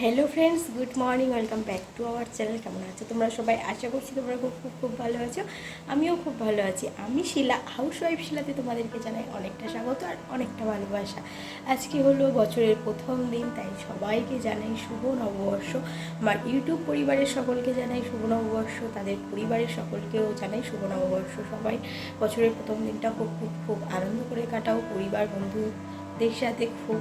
Hello friends good morning welcome back to our channel কেমন আছো? তোমরা সবাই আশা করছি তোমরা খুব খুব খুব ভালো আছো। আমিও খুব ভালো আছি। আমি শিলা হাউস ওয়াইফ শিলাতে তোমাদেরকে জানাই অনেকটা স্বাগত আর অনেকটা ভালোবাসা। আজকে হলো বছরের প্রথম দিন, তাই সবাইকে জানাই শুভ নববর্ষ। আমার ইউটিউব পরিবারের সকলকে জানাই শুভ নববর্ষ। তাদের পরিবারের সকলকেও জানাই শুভ নববর্ষ। সবাই বছরের প্রথম দিনটা খুব খুব খুব আনন্দ করে কাটাও। পরিবার, বন্ধুদের সাথে খুব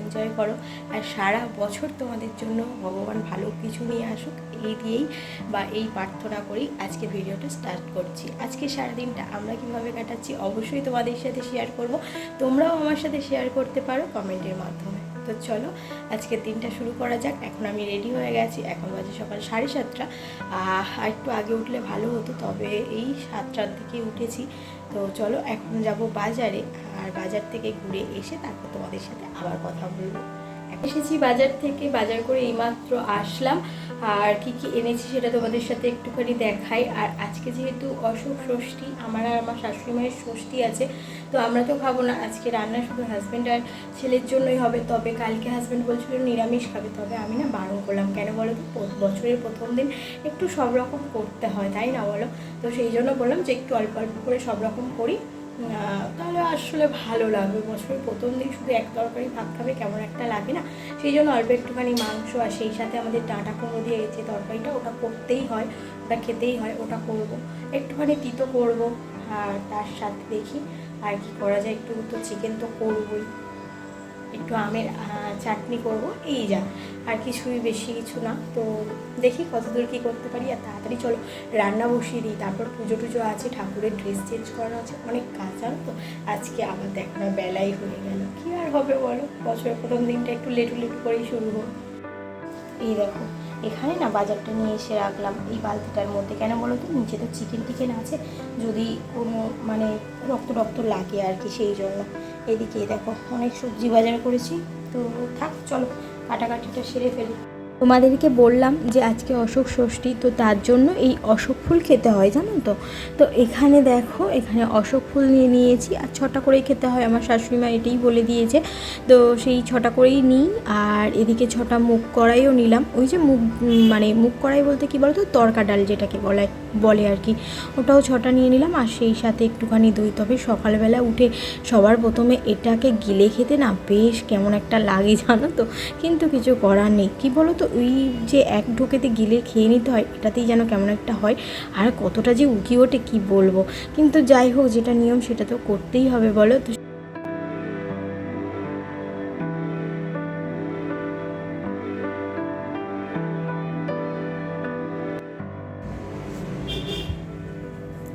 এনজয় করো। আর সারা বছর তোমাদের জন্য ভগবান ভালো কিছু নিয়ে আসুক, এই দিয়েই বা এই প্রার্থনা করেই আজকে ভিডিওটা স্টার্ট করছি। আজকে সারাদিনটা আমরা কীভাবে কাটাচ্ছি, অবশ্যই তোমাদের সাথে শেয়ার করব। তোমরাও আমার সাথে শেয়ার করতে পারো কমেন্টের মাধ্যমে। তো চলো আজকে দিনটা শুরু করা যাক। এখন আমি রেডি হয়ে গেছি। এখন বাজে সকাল সাড়ে সাতটা। আর একটু আগে উঠলে ভালো হতো, তবে এই সাতটার দিকে উঠেছি। তো চলো, এখন যাব বাজারে আর বাজার থেকে ঘুরে এসে তারপর তোমাদের সাথে আবার কথা বলব। এসেছি বাজার থেকে, বাজার করে এইমাত্র আসলাম। আর কি কি এনেছি সেটা তোমাদের সাথে একটুখানি দেখাই। আর আজকে যেহেতু অশোক ষষ্ঠী, আমার আর আমার শাশুড়ি মায়ের ষষ্ঠী আছে, তো আমরা তো খাব না। আজকে রান্না শুধু হাজব্যান্ড আর ছেলের জন্যই হবে। তবে কালকে হাজব্যান্ড বলছিল নিরামিষ খাবে। তবে আমি না বারণ করলাম, কেন বলো তো? বছরের প্রথম দিন একটু সব রকম করতে হয়, তাই না বলো? তো সেই জন্য বললাম যে একটু অল্প অল্প করে সব রকম করি। তাহলে আসলে ভালো লাগবে। বছরের প্রথম দিন শুধু এক তরকারি ভাত খাবে কেমন একটা লাগে না? সেই জন্য অল্প একটুখানি মাংস আর সেই সাথে আমাদের ডাঁটা কুমড়ো দিয়ে যে তরকারিটা ওটা করতেই হয়, ওটা খেতেই হয়, ওটা করব। একটুখানি তিতো করব, আর তার সাথে দেখি আর কি করা যায়। একটু তো চিকেন তো করবই। একটু আমের চাটনি করব। এই যা, আর কিছুই বেশি কিছু না। তো দেখি কতদূর কী করতে পারি, আর তাড়াতাড়ি চলো, রান্না বসিয়ে দিই। তারপর পুজো টুজো আছে, ঠাকুরের ড্রেস চেঞ্জ করানো আছে, অনেক কাজ, জানো তো? আজকে আবার দেখ বেলাই হয়ে গেল। কী আর হবে বলো? বছরের প্রথম দিনটা একটু লেটু লেটু করেই শুরু হোক এই দেখো এখানে না বাজারটা নিয়ে এসে রাখলাম এই বালতিটার মধ্যে। কেন বলো তো? নিচে তো চিকেন টিকেন আছে। যদি কোনো মানে রক্ত রক্ত লাগে আর কি সেই জন্য। এদিকে দেখো, অনেক সবজি বাজার করেছি। তো থাক, চলো, কাটাকাটিটা সেরে ফেলি। তোমাদেরকে বললাম যে আজকে অশোক ষষ্ঠী তো তার জন্য এই অশোক ফুল খেতে হয় জানো তো? তো এখানে দেখো এখানে অশোক ফুল নিয়ে নিয়েছি আর ছটা করেই খেতে হয় আমার শাশুড়ি মা এটাই বলে দিয়েছে। তো সেই ছটা করেই নিই আর এদিকে ছটা মুগ কড়াইও নিলাম। ওই যে উম, মানে মুগ কড়াই বলতে কি বলতো? তরকা ডাল যেটাকে বলায় বলে আর কি। ওটাও ছটা নিয়ে নিলাম আর সেই সাথে একটুখানি দই। তবে সকালবেলা উঠে সবার প্রথমে এটাকে গিলে খেতে না বেশ কেমন একটা লাগে জানো তো? কিন্তু কিছু করার নেই। কী বলো তো ওই যে এক ঢোকেতে গিলে খেয়ে নিতে হয়, এটাতেই যেন কেমন একটা হয়। আর কতটা যে উকি ওঠে, কি বলব? কিন্তু যাই হোক, যেটা নিয়ম, সেটা তো করতেই হবে, বলো? তো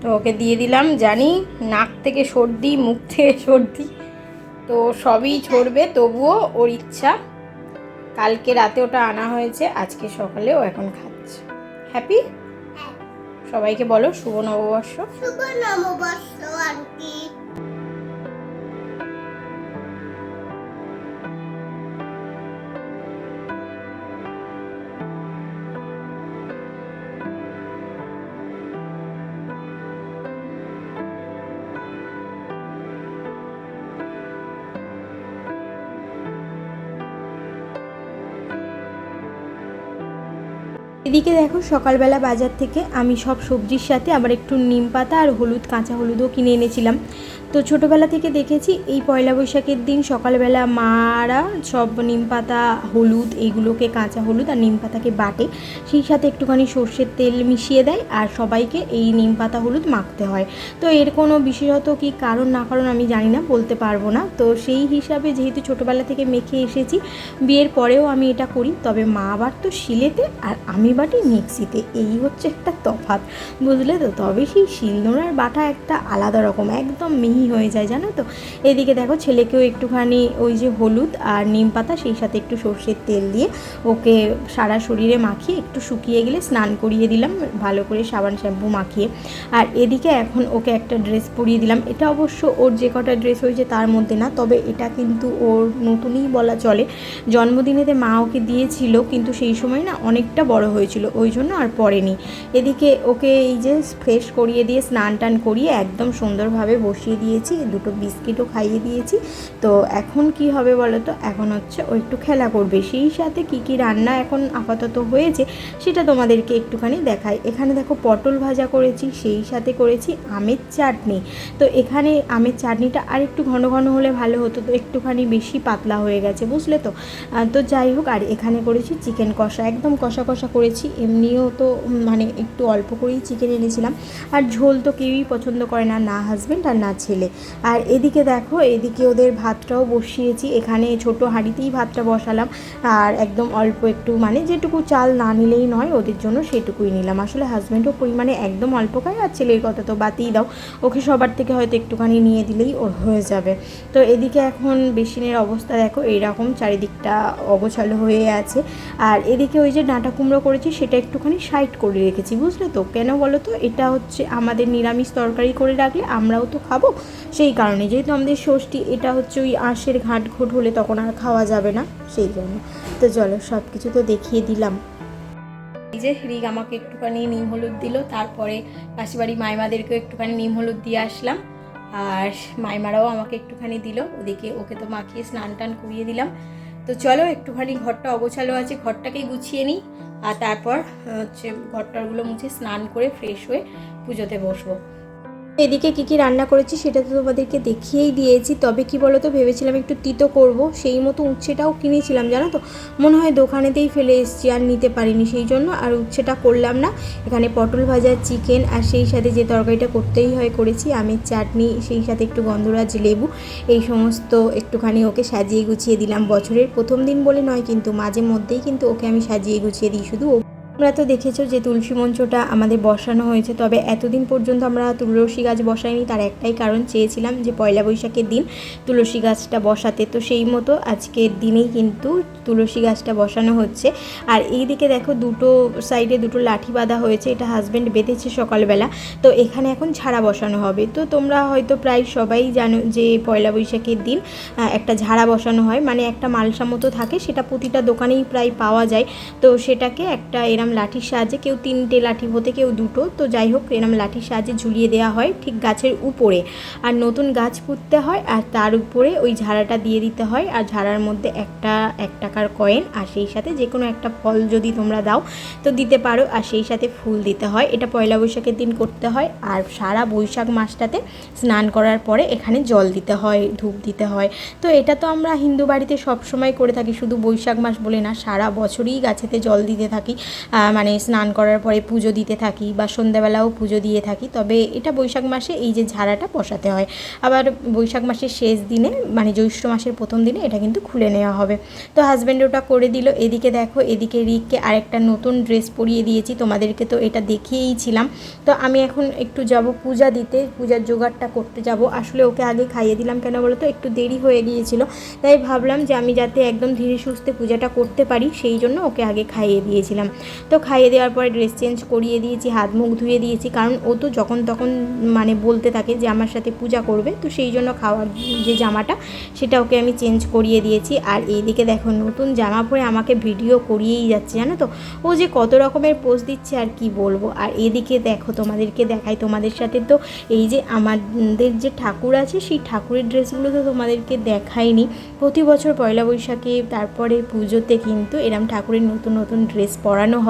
তো ওকে দিয়ে দিলাম, জানি নাক থেকে সর্দি, মুখ থেকে সর্দি, তো সবই ছড়বে, তবুও ওর ইচ্ছা। কালকে রাতে ওটা আনা হয়েছে আজকে সকালে ও এখন খাচ্ছে। হ্যাপি সবাইকে বলো শুভ নববর্ষ। শুভ নববর্ষ আন্টি। এদিকে দেখো, সকালবেলা বাজার থেকে আমি সব সবজির সাথে আবার একটু নিম পাতা আর হলুদ, কাঁচা হলুদও কিনে এনেছিলাম। তো ছোটোবেলা থেকে দেখেছি এই পয়লা বৈশাখের দিন সকালবেলা মারা সব নিম পাতা, হলুদ, এইগুলোকে কাঁচা হলুদ আর নিম পাতাকে বাটে। সেই সাথে একটুখানি সর্ষের তেল মিশিয়ে দেয় আর সবাইকে এই নিম পাতা, হলুদ মাখতে হয়। তো এর কোনো বিশেষত কি কারণ না কারণ আমি জানি না, বলতে পারব না। তো সেই হিসাবে যেহেতু ছোটোবেলা থেকে মেখে এসেছি, বিয়ের পরেও আমি এটা করি। তবে মা আবার তো শিলেতে আর আমি বাটি মিক্সিতে। এই হচ্ছে একটা তফাৎ, বুঝলে তো? তবে সেই শিলনোড়ার বাটা একটা আলাদা রকম, একদম মিহি হয়ে যায়, জানো তো? এদিকে দেখো ছেলেকেও একটুখানি ওই যে হলুদ আর নিম পাতা, সেই সাথে একটু সর্ষের তেল দিয়ে ওকে সারা শরীরে মাখিয়ে একটু শুকিয়ে গেলে স্নান করিয়ে দিলাম, ভালো করে সাবান শ্যাম্পু মাখিয়ে। আর এদিকে এখন ওকে একটা ড্রেস পরিয়ে দিলাম। এটা অবশ্য ওর যে কটা ড্রেস হয়েছে তার মধ্যে না, তবে এটা কিন্তু ওর নতুনই বলা চলে। জন্মদিনেতে মা ওকে দিয়েছিল, কিন্তু সেই সময় না অনেকটা বড় হয়েছিল, ওই জন্য আর পরেনি। এদিকে ওকে এই যে ফ্রেশ করিয়ে দিয়ে স্নান টান করিয়ে একদম সুন্দরভাবে বসিয়ে দিয়ে দিয়েছি, দুটো বিস্কিটও খাইয়ে দিয়েছি। তো এখন কি হবে বলো তো এখন হচ্ছে ও একটু খেলা করবে। সেই সাথে কি কি রান্না এখন আপাতত হয়েছে সেটা তোমাদেরকে একটুখানি দেখাই। এখানে দেখো পটল ভাজা করেছি, সেই সাথে করেছি আমের চাটনি। তো এখানে আমের চাটনিটা আর একটু ঘন ঘন হলে ভালো হতো, তো একটুখানি বেশি পাতলা হয়ে গেছে, বুঝলে তো? তো যাই হোক, আর এখানে করেছি চিকেন কষা। একদম কষা কষা করেছি, এমনিও তো মানে একটু অল্প করেই চিকেন এনেছিলাম। আর ঝোল তো কেউই পছন্দ করে না না হাজব্যান্ড আর না ছেলে। আর এদিকে দেখো, এদিকে ওদের ভাতটাও বসিয়েছি। এখানে ছোট হাঁড়িতেই ভাতটা বসালাম। আর একদম অল্প একটু মানে যেটুকু চাল না নিলেই নয়, ওদের জন্য সেটুকুই নিলাম। আসলে হাজব্যান্ডও পরিমাণে একদম অল্প খায়, আর ছেলের কথা তো বাতিই দাও। ওকে সবার থেকে হয়তো একটুখানি নিয়ে দিলেই ওর হয়ে যাবে। তো এদিকে এখন বেসিনের অবস্থা দেখো, এইরকম চারিদিকটা অগোছালো হয়ে আছে। আর এদিকে ওই যে ডাঁটা কুমড়ো করেছি, সেটা একটুখানি সাইড করে রেখেছি, বুঝলে তো? কেন বলো তো? এটা হচ্ছে আমাদের নিরামিষ তরকারি করে রাখলে আমরাও তো খাব সেই কারণে। যেহেতু আমাদের ষষ্ঠী, এটা হচ্ছে ওই আঁশের ঘাট ঘোট হলে তখন আর খাওয়া যাবে না, সেই জন্য। তো চলো সব কিছু তো দেখিয়ে দিলাম। এই যে রিগ আমাকে একটুখানি নিম হলুদ দিল, তারপরে পাশিবাড়ি মাইমাদেরকেও একটুখানি নিম হলুদ দিয়ে আসলাম। আর মাইমারাও আমাকে একটুখানি দিল, ওদিকে ওকে তো মাখিয়ে স্নান টান করিয়ে দিলাম। তো চলো, একটুখানি ঘরটা অগোছালো আছে, ঘরটাকেই গুছিয়ে নিই। আর তারপর, হচ্ছে, ঘরটারগুলো মুছে স্নান করে ফ্রেশ হয়ে পুজোতে বসবো। এদিকে কি কি রান্না করেছি সেটা তো তোমাদেরকে দেখিয়েই দিয়েছি। তবে কি বলো তো ভেবেছিলাম একটু তিতো করব। সেই মতো উচ্ছেটাও কিনেছিলাম, জানো তো? মনে হয় দোকানেতেই ফেলে এসেছি আর নিতে পারিনি সেই জন্য। আর উচ্ছেটা করলাম না। এখানে পটল ভাজা, চিকেন আর সেই সাথে যে তরকারিটা করতেই হয় করেছি, আমের চাটনি, সেই সাথে একটু গন্ধরাজ লেবু। এই সমস্ত একটুখানি ওকে সাজিয়ে গুছিয়ে দিলাম। বছরের প্রথম দিন বলে নয় কিন্তু মাঝে মধ্যেই কিন্তু ওকে আমি সাজিয়ে গুছিয়ে দিই। শুধু তোমরা তো দেখেছ যে তুলসী মঞ্চটা আমাদের বসানো হয়েছে, তবে এতদিন পর্যন্ত আমরা তুলসী গাছ বসাইনি। তার একটাই কারণ চেয়েছিলাম যে পয়লা বৈশাখের দিন তুলসী গাছটা বসাতে। তো সেই মতো আজকের দিনেই কিন্তু তুলসী গাছটা বসানো হচ্ছে। আর এই দিকে দেখো দুটো সাইডে দুটো লাঠি বাঁধা হয়েছে, এটা হাজব্যান্ড বেঁধেছে সকালবেলা। তো এখানে এখন ঝাড়া বসানো হবে। তো তোমরা হয়তো প্রায় সবাই জানো যে পয়লা বৈশাখের দিন একটা ঝাড়া বসানো হয়। মানে একটা মালসা মতো থাকে, সেটা প্রতিটা দোকানেই প্রায় পাওয়া যায়। তো সেটাকে একটা এরম লাঠির সাহায্যে কেউ তিনটে লাঠি হতে কেউ দুটো। তো যাই হোক এরম লাঠির সাহায্যে ঝুলিয়ে দেওয়া হয় ঠিক গাছের উপরে। আর নতুন গাছ পুঁততে হয় আর তার উপরে ওই ঝাড়াটা দিয়ে দিতে হয়। আর ঝাড়ার মধ্যে একটা, এক টাকার কয়েন আর সেই সাথে যে কোনো একটা ফল যদি তোমরা দাও, তো দিতে পারো। আর সেই সাথে ফুল দিতে হয়। এটা পয়লা বৈশাখের দিন করতে হয়। আর সারা বৈশাখ মাসটাতে স্নান করার পরে এখানে জল দিতে হয়, ধূপ দিতে হয়। তো এটা তো আমরা হিন্দু বাড়িতে সব সময় করে থাকি। শুধু বৈশাখ মাস বলে না, সারা বছরই গাছেতে জল দিতে থাকি। মানে স্নান করার পরে পুজো দিতে থাকি বা সন্ধ্যাবেলাও পুজো দিয়ে থাকি, তবে এটা বৈশাখ মাসে এই যে ঝাড়াটা বসাতে হয়। আবার বৈশাখ মাসের শেষ দিনে মানে জ্যৈষ্ঠ মাসের প্রথম দিনে এটা কিন্তু খুলে নেওয়া হবে। তো হাজব্যান্ড ওটা করে দিল, এদিকে দেখো, এদিকে রিককে আরেকটা নতুন ড্রেস পরিয়ে দিয়েছি, তোমাদেরকে তো এটা দেখিয়েইছিলাম তো আমি এখন একটু যাব পূজা দিতে, পূজার জোগাড়টা করতে যাব। আসলে ওকে আগে খাইয়ে দিলাম কেন বলো তো একটু দেরি হয়ে গিয়েছিল। তাই ভাবলাম যে আমি যাতে একদম ধীরে সুস্থে পূজাটা করতে পারি, সেই জন্য ওকে আগে খাইয়ে দিয়েছিলাম। তো খাইয়ে দেওয়ার পরে ড্রেস চেঞ্জ করিয়ে দিয়েছি, হাত মুখ ধুয়ে দিয়েছি। কারণ ও তো যখন তখন মানে বলতে থাকে যে আমার সাথে পূজা করবে, তো সেই জন্য খাওয়ার যে জামাটা সেটা ওকে আমি চেঞ্জ করিয়ে দিয়েছি। আর এইদিকে দেখো, নতুন জামা পরে আমাকে ভিডিও করিয়েই যাচ্ছে, জানো তো? ও যে কত রকমের পোজ দিচ্ছে আর কি বলব? আর এদিকে দেখো, তোমাদেরকে দেখাই, তোমাদের সাথে তো এই যে আমাদের যে ঠাকুর আছে, সেই ঠাকুরের ড্রেসগুলো তো তোমাদেরকে দেখাইনি। প্রতি বছর পয়লা বৈশাখে, তারপরে পুজোতে কিন্তু এরম ঠাকুরের নতুন নতুন ড্রেস পরানো হয়।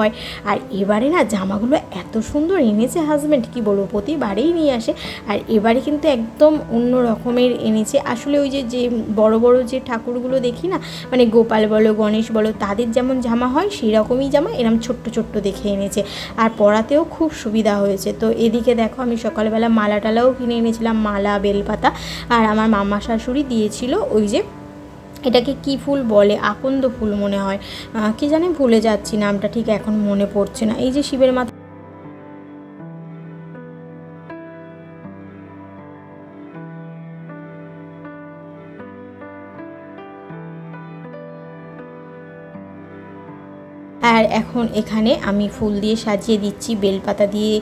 আর এবারে না জামাগুলো এত সুন্দর এনেছে হাজব্যান্ড কি বলব, প্রতিবারেই নিয়ে আসে। আর এবারে কিন্তু একদম অন্য রকমের এনেছে। আসলে ওই যে যে বড় বড় যে ঠাকুরগুলো দেখি না মানে গোপাল বলো, গণেশ বলো, তাদের যেমন জামা হয় সেই রকমই জামা এরম ছোট্ট ছোট্ট দেখে এনেছে। আর পরাতেও খুব সুবিধা হয়েছে। তো এদিকে দেখো, আমি সকালবেলা মালা টালাও কিনে এনেছিলাম, মালা, বেলপাতা। আর আমার মামা শাশুড়ি দিয়েছিল ওই যে এটাকে কি ফুল বলে? আকন্দ ফুল মনে হয়। কি জানি ভুলে যাচ্ছি নামটা, ঠিক এখন মনে পড়ছে না। এই যে শিবের মাথা আর এখন এখানে আমি ফুল দিয়ে সাজিয়ে দিচ্ছি, বেলপাতা দিয়ে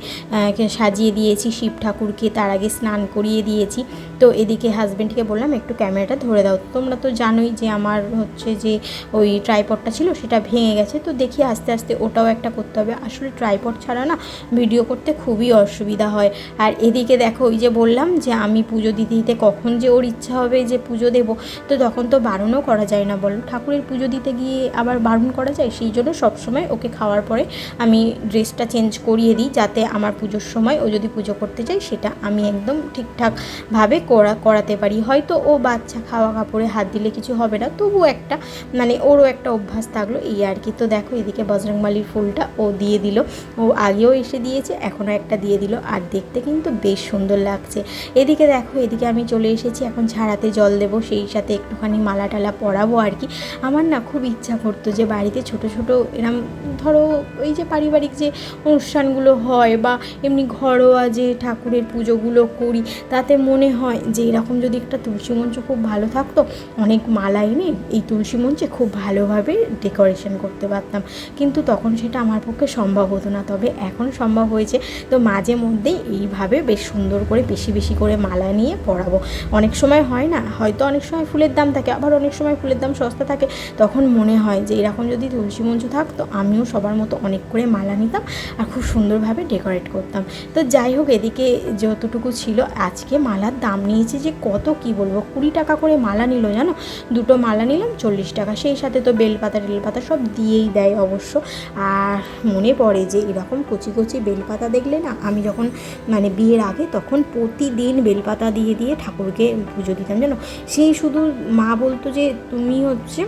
সাজিয়ে দিয়েছি, শিব ঠাকুরকে তার আগে স্নান করিয়ে দিয়েছি। তো এদিকে হাজব্যান্ডকে বললাম, একটু ক্যামেরাটা ধরে দাও। তোমরা তো জানোই যে আমার হচ্ছে যে ওই ট্রাইপডটা ছিল সেটা ভেঙে গেছে। তো দেখি আস্তে আস্তে ওটাও একটা করতে হবে। আসলে ট্রাইপড ছাড়া না ভিডিও করতে খুবই অসুবিধা হয়। আর এদিকে দেখো, ওই যে বললাম যে আমি পুজো দিতে দিতে কখন যে ওর ইচ্ছা হবে যে পুজো দেবো, তো তখন তো বারণও করা যায় না। বলো, ঠাকুরের পুজো দিতে গিয়ে আবার বারণ করা যায়? সেই জন্য সবসময় ওকে খাওয়ার পরে আমি ড্রেসটা চেঞ্জ করিয়ে দিই যাতে আমার পুজোর সময় ও যদি পুজো করতে চাই সেটা আমি একদম ঠিকঠাকভাবে করা, করাতে পারি। হয়তো ও বাচ্চা খাওয়া কাপড়ে হাত দিলে কিছু হবে না তবু একটা মানে ওরও একটা অভ্যাস থাকল এই আর কি। তো দেখো এদিকে বজরংবালির ফুলটা ও দিয়ে দিল। ও আগেও এসে দিয়েছে, এখনও একটা দিয়ে দিল। আর দেখতে কিন্তু বেশ সুন্দর লাগছে। এদিকে দেখো, এদিকে আমি চলে এসেছি, এখন ঝাড়াতে জল দেবো, সেই সাথে একটুখানি মালা টালা পরাবো আর কি। আমার না খুব ইচ্ছা করতো যে বাড়িতে ছোট ছোট এরম ধরো এই যে পারিবারিক যে অনুষ্ঠানগুলো হয় বা এমনি ঘরোয়া যে ঠাকুরের পুজোগুলো করি, তাতে মনে হয় যে এরকম যদি একটা তুলসী মঞ্চ খুব ভালো থাকতো, অনেক মালা এনে এই তুলসী মঞ্চে খুব ভালোভাবে ডেকোরেশন করতে পারতাম। কিন্তু তখন সেটা আমার পক্ষে সম্ভব হতো না। তবে এখন সম্ভব হয়েছে, তো মাঝে মধ্যেই এইভাবে বেশ সুন্দর করে বেশি বেশি করে মালা নিয়ে পরাবো। অনেক সময় হয় না, হয়তো অনেক সময় ফুলের দাম থাকে, আবার অনেক সময় ফুলের দাম সস্তা থাকে, তখন মনে হয় যে এরকম যদি তুলসী মঞ্চ থাকতো আমিও সবার মতো অনেক করে মালা নিতাম আর খুব সুন্দরভাবে ডেকোরেট করতাম। তো যাই হোক, এদিকে যতটুকু ছিল, আজকে মালার দাম নিয়েছে যে কত কি বলব? কুড়ি টাকা করে মালা নিল, জানো? দুটো মালা নিলাম, চল্লিশ টাকা। সেই সাথে তো বেলপাতা টেলপাতা সব দিয়েই দেয় অবশ্য। আর মনে পড়ে যে এরকম কচি কচি বেলপাতা দেখলে না, আমি যখন মানে বিয়ের আগে তখন প্রতিদিন বেলপাতা দিয়ে দিয়ে ঠাকুরকে পুজো দিতাম, জানো? সেই শুধু মা বলতো যে, তুমি হচ্ছে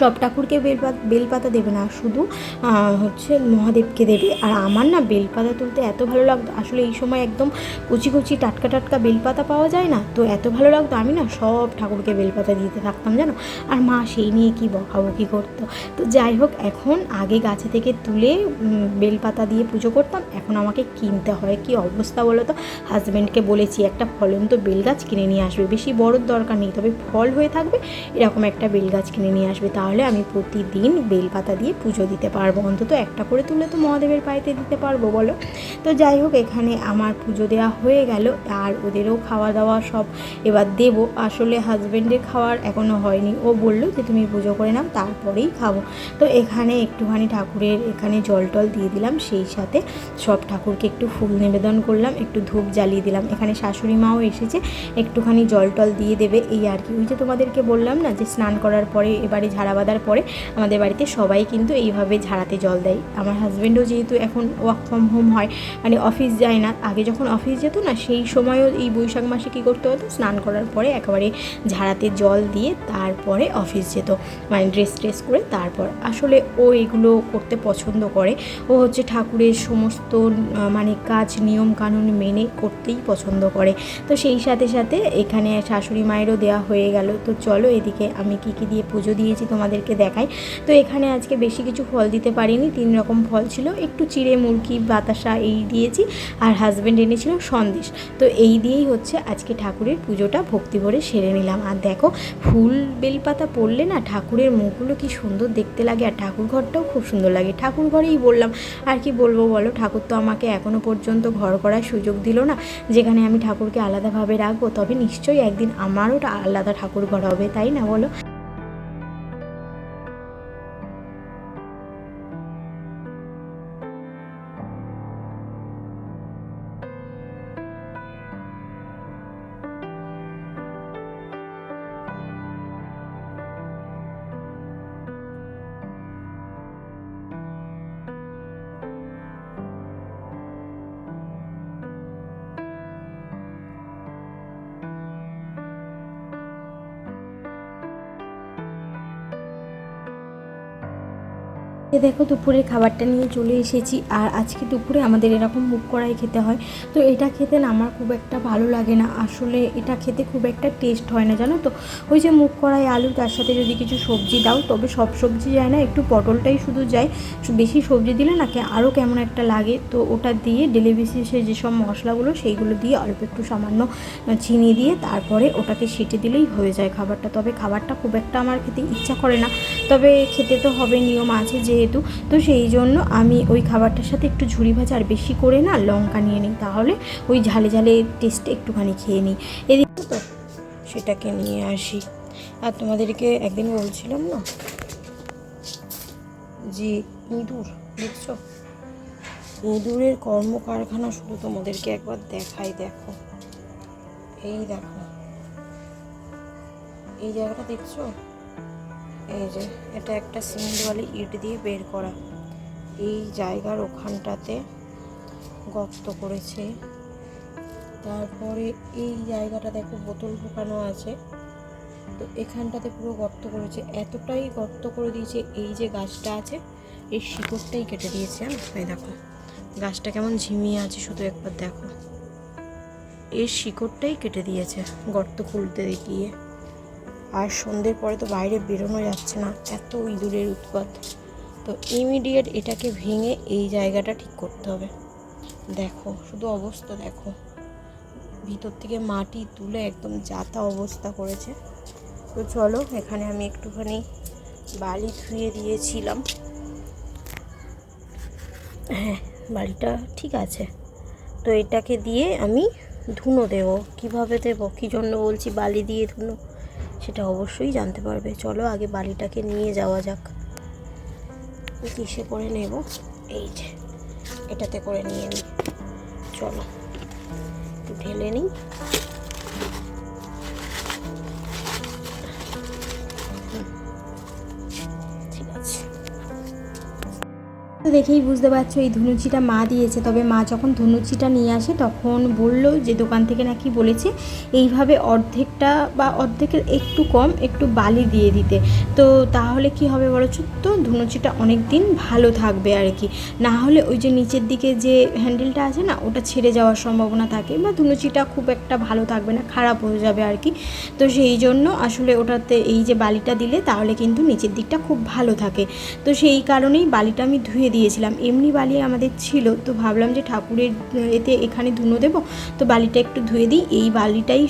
সব ঠাকুরকে বেলপাতা বেলপাতা দেবে না, শুধু হচ্ছে মহাদেবকে দেবে। আর আমার না বেলপাতা তুলতে এত ভালো লাগতো। আসলে এই সময় একদম কুচি কুচি টাটকা টাটকা বেলপাতা পাওয়া যায় না, তো এত ভালো লাগতো। আমি না সব ঠাকুরকে বেলপাতা দিতে থাকতাম, জানো? আর মা সেই নিয়ে কি বকাবকি করতো। তো যাই হোক, এখন আগে গাছে থেকে তুলে বেলপাতা দিয়ে পুজো করতাম। এখন আমাকে কিনতে হয়। কি অবস্থা বলো তো? হাজব্যান্ডকে বলেছি, একটা ফলন্ত বেলগাছ কিনে নিয়ে আসবে। বেশি বড়োর দরকার নেই, তবে ফল হয়ে থাকবে, এরকম একটা বেলগাছ কিনে নিয়ে আসবে। তাহলে আমি প্রতিদিন বেলপাতা দিয়ে পুজো দিতে পারব। অন্তত একটা করে তুলে তো মহাদেবের পায়েতে দিতে পারব, বলো? তো যাই হোক, এখানে আমার পুজো দেওয়া হয়ে গেল। আর ওদেরও খাওয়া দাওয়া সব এবার দেব। আসলে হাজব্যান্ডের খাওয়ার এখনও হয়নি। ও বলল যে, তুমি পুজো করে নাও, তারপরেই খাব। তো এখানে একটুখানি ঠাকুরের এখানে জল টল দিয়ে দিলাম। সেই সাথে সব ঠাকুরকে একটু ফুল নিবেদন করলাম, একটু ধূপ জ্বালিয়ে দিলাম। এখানে শাশুড়ি মাও এসেছে, একটুখানি জল টল দিয়ে দেবে। এই আর কি। ওই যে তোমাদেরকে বললাম না, যে স্নান করার পরে এবারে ঝাড়া বাঁধার পরে আমাদের বাড়িতে সবাই কিন্তু এইভাবে ঝাড়াতে জল দেয়। আমার হাজব্যান্ডও যেহেতু এখন ওয়ার্ক ফ্রম হোম হয় মানে অফিস যায় না, আগে যখন অফিস যেত না, সেই সময়ও এই বৈশাখ মাসে কী করতে হতো? স্নান করার পরে একেবারে ঝাড়াতে জল দিয়ে তারপরে অফিস যেত। মানে ড্রেস ট্রেস করে তারপর। আসলে ও এগুলো করতে পছন্দ করে। ও হচ্ছে ঠাকুরের সমস্ত মানে কাজ, নিয়ম কানুন মেনে করতেই পছন্দ করে। তো সেই সাথে সাথে এখানে শাশুড়ি মায়েরও দেওয়া হয়ে গেল। তো চলো এদিকে আমি কি কী দিয়ে পুজো দিয়েছি তোমাদেরকে দেখাই। তো এখানে আজকে বেশি কিছু ফল দিতে পারিনি, তিন রকম ফল ছিল। একটু চিড়ে, মুরগি, বাতাসা এই দিয়েছি আর হাজব্যান্ড এনেছিল সন্দেশ। তো এই দিয়েই হচ্ছে আজকে ঠাকুরের পুজোটা, ভক্তি ভরে সেরে নিলাম। আর দেখো, ফুল বেলপাতা পড়লে না ঠাকুরের মুখগুলো কি সুন্দর দেখতে লাগে আর ঠাকুর ঘরটাও খুব সুন্দর লাগে। ঠাকুর ঘরেই বললাম, আর কি বলব বলো? ঠাকুর তো আমাকে এখনও পর্যন্ত ঘর করার সুযোগ দিল না। যেখানে আমি ঠাকুরকে আলাদাভাবে রাখব, তবে নিশ্চয়ই একদিন আমারও আলাদা ঠাকুর ঘর হবে, তাই না বলো? এ দেখো দুপুরের খাবারটা নিয়ে চলে এসেছি আর আজকে দুপুরে আমাদের এরকম মুখ কড়াই খেতে হয়। তো এটা খেতে না আমার খুব একটা ভালো লাগে না। আসলে এটা খেতে খুব একটা টেস্ট হয় না, জানো তো? ওই যে মুখ কড়াই, আলু, তার সাথে যদি কিছু সবজি দাও, তবে সব সবজি যায় না, একটু পটলটাই শুধু যায়। বেশি সবজি দিলে না আরও কেমন একটা লাগে। তো ওটা দিয়ে ডেলি বেসিসে যেসব মশলাগুলো, সেইগুলো দিয়ে অল্প একটু সামান্য চিনি দিয়ে তারপরে ওটাকে সেটে দিলেই হয়ে যায় খাবারটা। তবে খাবারটা খুব একটা আমার খেতে ইচ্ছা করে না। তবে খেতে তো হবে, নিয়ম আছে যে যেহেতু, তো সেই জন্য আমি ওই খাবারটার সাথে একটু ঝুড়ি ভাজা আর বেশি করে না লঙ্কা নিয়ে নিই। তাহলে ওই ঝালে ঝালে টেস্টে একটুখানি খেয়ে নিই। এদিকে তো সেটাকে নিয়ে আসি। আর তোমাদেরকে একদিন বলছিলাম না? যে ইঁদুর, দেখছ? ইঁদুরের কর্মকারখানা শুধু তোমাদেরকে একবার দেখাই, দেখো। এই দেখো। এই জায়গাটা দেখছ? এই যে, এটা একটা সিমেন্ট বালি ইট দিয়ে বের করা। এই জায়গার ওখানটাতে গর্ত করেছে। তারপরে এই জায়গাটা দেখো, বোতল ঢোকানো আছে। তো এখানটাতে পুরো গর্ত করেছে। এতটাই গর্ত করে দিয়েছে এই যে গাছটা আছে, এই শিকড়টাই কেটে দিয়েছে এই দেখো, গাছটা কেমন ঝিমিয়ে আছে, শুধু একবার দেখো। এর শিকড়টাই কেটে দিয়েছে গর্ত খুলতে গিয়ে। আর সন্ধ্যের পরে তো বাইরে বেরোনো যাচ্ছে না, এত ইঁদুরের উৎপাত। তো ইমিডিয়েট এটাকে ভেঙে এই জায়গাটা ঠিক করতে হবে। দেখো, শুধু অবস্থা দেখো। ভিতর থেকে মাটি তুলে একদম যাতা অবস্থা করেছে। তো চলো, এখানে আমি একটুখানি বালি ধুয়ে দিয়েছিলাম। হ্যাঁ বালিটা ঠিক আছে। তো এটাকে দিয়ে আমি ধুনো দেবো। কীভাবে দেবো? কী জন্য বলছি বালি দিয়ে ধুনো? সেটা অবশ্যই জানতে পারবে। চলো আগে বালিটাকে নিয়ে যাওয়া যাক। কিসে করে নেব? এই যে, এটাতে করে নিয়ে নিই চলো, ঢেলে নিই। তো দেখেই বুঝতে পারছ, এই ধুনুচিটা মা দিয়েছে। তবে মা যখন ধুনুচিটা নিয়ে আসে, তখন বলল যে দোকান থেকে নাকি বলেছে, এইভাবে অর্ধেকটা বা অর্ধেকের একটু কম, একটু বালি দিয়ে দিতে। তো তাহলে কি হবে বলো তো? ধুনুচিটা অনেক দিন ভালো থাকবে আর কি। না হলে ওই যে নিচের দিকে যে হ্যান্ডেলটা আছে না, ওটা ছেড়ে যাওয়ার সম্ভাবনা থাকে বা ধুনুচিটা খুব একটা ভালো থাকবে না, খারাপ হয়ে যাবে আর কি। তো সেই জন্য আসলে ওটাতে এই যে বালিটা দিলে, তাহলে কিন্তু নিচের দিকটা খুব ভালো থাকে। তো সেই কারণেই বালিটা আমি ধুয়ে দিয়েছিলাম। এমনি বালি আমাদের ছিল, তো ভাবলাম যে ঠাকুরের এতে এখানে ধুনো দেবো, তো বালিটা একটু ধুয়ে দিই। এই বালিটাই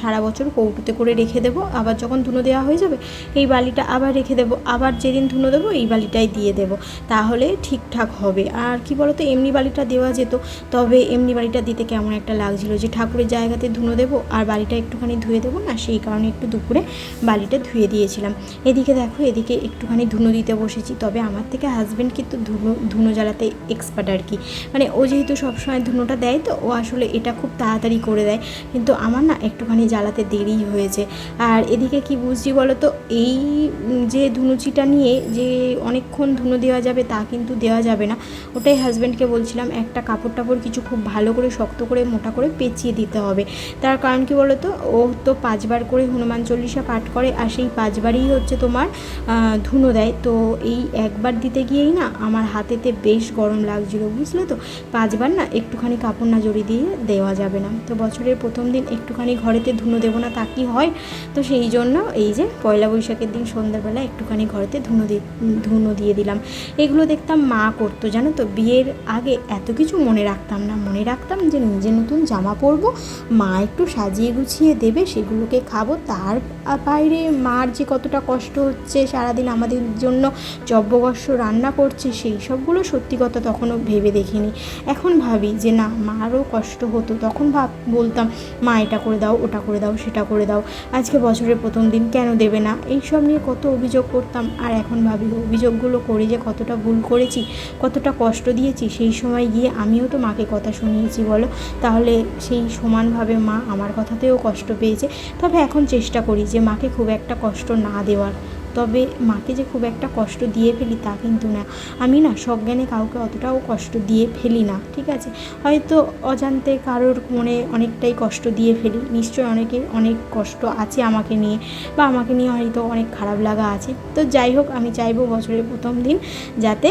সারা বছর কৌটোতে করে রেখে দেবো। আবার যখন ধুনো দেওয়া হয়ে যাবে, এই বালিটা আবার রেখে দেবো। আবার যেদিন ধুনো দেবো, এই বালিটাই দিয়ে দেবো। তাহলে ঠিকঠাক হবে। আর কি বলতো, এমনি বালিটা দেওয়া যেত, তবে এমনি বালিটা দিতে কেমন একটা লাগছিল যে ঠাকুরের জায়গাতে ধুনো দেবো আর বালিটা একটুখানি ধুয়ে দেবো না, সেই কারণে একটু দুপুরে বালিটা ধুয়ে দিয়েছিলাম। এদিকে দেখো, এদিকে একটুখানি ধুনো দিতে বসেছি। তবে আমার থেকে হাজব্যান্ড কিন্তু ধুনো ধুনো জ্বালাতে এক্সপার্ট আর কি। মানে ও যেহেতু সবসময় ধুনোটা দেয়, তো ও আসলে এটা খুব তাড়াতাড়ি করে দেয়। কিন্তু আমার না একটুখানি জ্বালাতে দেরি হয়েছে। আর এদিকে কি বুঝছি বলো তো এই যে ধুনুচিটা নিয়ে যে অনেকক্ষণ ধুনো দেওয়া যাবে তা কিন্তু দেওয়া যাবে না। ওটাই হাজব্যান্ডকে বলছিলাম, একটা কাপড় টাপড় কিছু খুব ভালো করে শক্ত করে মোটা করে পেঁচিয়ে দিতে হবে। তার কারণ কি বলো তো ও তো পাঁচবার করে হনুমান চল্লিশা পাঠ করে, আর সেই পাঁচবারই হচ্ছে তোমার ধুনো দেয়। তো এই একবার দিতে গিয়েই না আমার হাতেতে বেশ গরম লাগছিল, বুঝলে তো? পাঁচবার না একটুখানি কাপড় না জড়ি দিয়ে দেওয়া যাবে না। তো বছরের প্রথম দিন একটুখানি ঘরেতে ধুনো দেবো না তা কি হয়? তো সেই জন্য এই যে পয়লা বৈশাখের দিন সন্ধ্যাবেলা একটুখানি ঘরেতে ধুনো দিয়ে ধুনো দিয়ে দিলাম। এগুলো দেখতাম মা করতো, জানো তো? বিয়ের আগে এত কিছু মনে রাখতাম না। মনে রাখতাম যে নিজে নতুন জামা পরবো, মা একটু সাজিয়ে গুছিয়ে দেবে, সেগুলোকে খাব। তার বাইরে মার যে কতটা কষ্ট হচ্ছে, সারাদিন আমাদের জন্য চব্যগস্য রান্না করছে, সেই সবগুলো সত্যি কথা তখনও ভেবে দেখিনি। এখন ভাবি যে, না মারও কষ্ট হতো। তখন ভাব, বলতাম, মা, এটা করে দাও, ওটা করে দাও, সেটা করে দাও। আজকে বছরের প্রথম দিন, কেন দেবে না? এই সব নিয়ে কত অভিযোগ করতাম। আর এখন ভাবি, অভিযোগগুলো করে যে, কতটা ভুল করেছি, কতটা কষ্ট দিয়েছি, সেই সময় গিয়ে আমিও তো মাকে কথা শুনিয়েছি, বলো। তাহলে সেই সমানভাবে মা আমার কথাতেও কষ্ট পেয়েছে। তবে এখন চেষ্টা করি যে, মাকে খুব একটা কষ্ট না দেওয়ার। তবে মাকে যে খুব একটা কষ্ট দিয়ে ফেলি তা কিন্তু না। আমি না সজ্ঞানে কাউকে অতটাও কষ্ট দিয়ে ফেলি না, ঠিক আছে? হয়তো অজান্তে কারোর মনে অনেকটাই কষ্ট দিয়ে ফেলি নিশ্চয়ই অনেকে অনেক কষ্ট আছে আমাকে নিয়ে বা আমাকে নিয়ে হয়তো অনেক খারাপ লাগা আছে। তো যাই হোক, আমি চাইব বছরের প্রথম দিন যাতে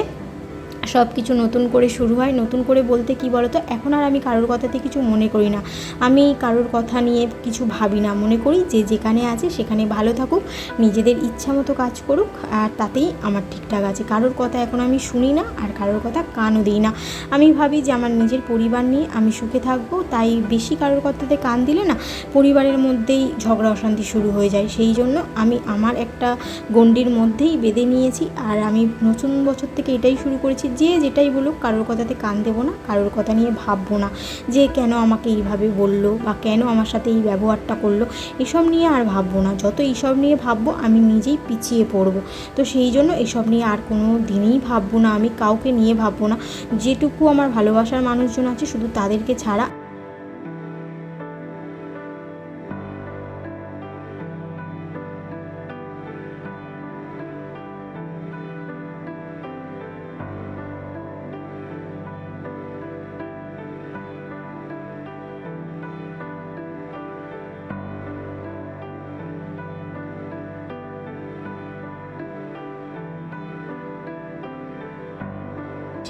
সব কিছু নতুন করে শুরু হয়। নতুন করে বলতে কি বলতো? এখন আর আমি কারোর কথাতে কিছু মনে করি না। আমি কারোর কথা নিয়ে কিছু ভাবি না। মনে করি যে যেখানে আছে সেখানে ভালো থাকুক, নিজেদের ইচ্ছা মতো কাজ করুক, আর তাতেই আমার ঠিকঠাক আছে। কারোর কথা এখন আমি শুনি না, আর কারোর কথা কানও দিই না। আমি ভাবি যে আমার নিজের পরিবার নিয়ে আমি সুখে থাকব, তাই বেশি কারোর কথাতে কান দিলে না পরিবারের মধ্যেই ঝগড়া অশান্তি শুরু হয়ে যায়। সেই জন্য আমি আমার একটা গণ্ডির মধ্যেই বেঁধে নিয়েছি, আর আমি নতুন বছর থেকে এটাই শুরু করেছি যে যেটাই বলুক, কারোর কথাতে কান দেবো না, কারোর কথা নিয়ে ভাববো না যে কেন আমাকে এইভাবে বলল বা কেন আমার সাথে এই ব্যবহারটা করল, এসব নিয়ে আর ভাববো না। যত এইসব নিয়ে ভাববো, আমি নিজেই পিছিয়ে পড়ব। তো সেই জন্য এসব নিয়ে আর কোনো দিনেই ভাববো না, আমি কাউকে নিয়ে ভাববো না। যেটুকু আমার ভালোবাসার মানুষজন আছে, শুধু তাদেরকে ছাড়া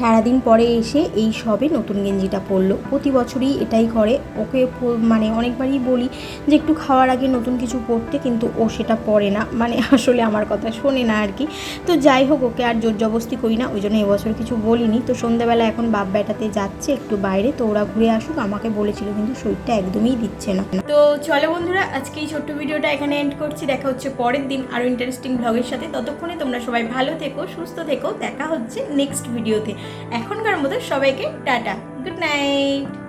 সারাদিন পরে এসে এই সবে নতুন গেঞ্জিটা পরলো। প্রতি বছরই এটাই করে। ওকে মানে অনেকবারই বলি যে একটু খাওয়ার আগে নতুন কিছু পরতে, কিন্তু ও সেটা পরে না। মানে আসলে আমার কথা শোনে না আর কি। তো যাই হোক, ওকে আর জোর জবস্তি করি না। ওই জন্য এবছর কিছু বলিনি। তো সন্ধ্যাবেলা এখন বাপ বেটাতে যাচ্ছে একটু বাইরে। তো ওরা ঘুরে আসুক, আমাকে বলেছিল কিন্তু শরীরটা একদমই দিচ্ছে না। তো চলো বন্ধুরা, আজকে এই ছোট্ট ভিডিওটা এখানে এন্ড করছি। দেখা হচ্ছে পরের দিন আরও ইন্টারেস্টিং ব্লগের সাথে। ততক্ষণে তোমরা সবাই ভালো থেকো, সুস্থ থেকো। দেখা হচ্ছে নেক্সট ভিডিওতে এখনকার মতো সবাইকে টাটা। Good night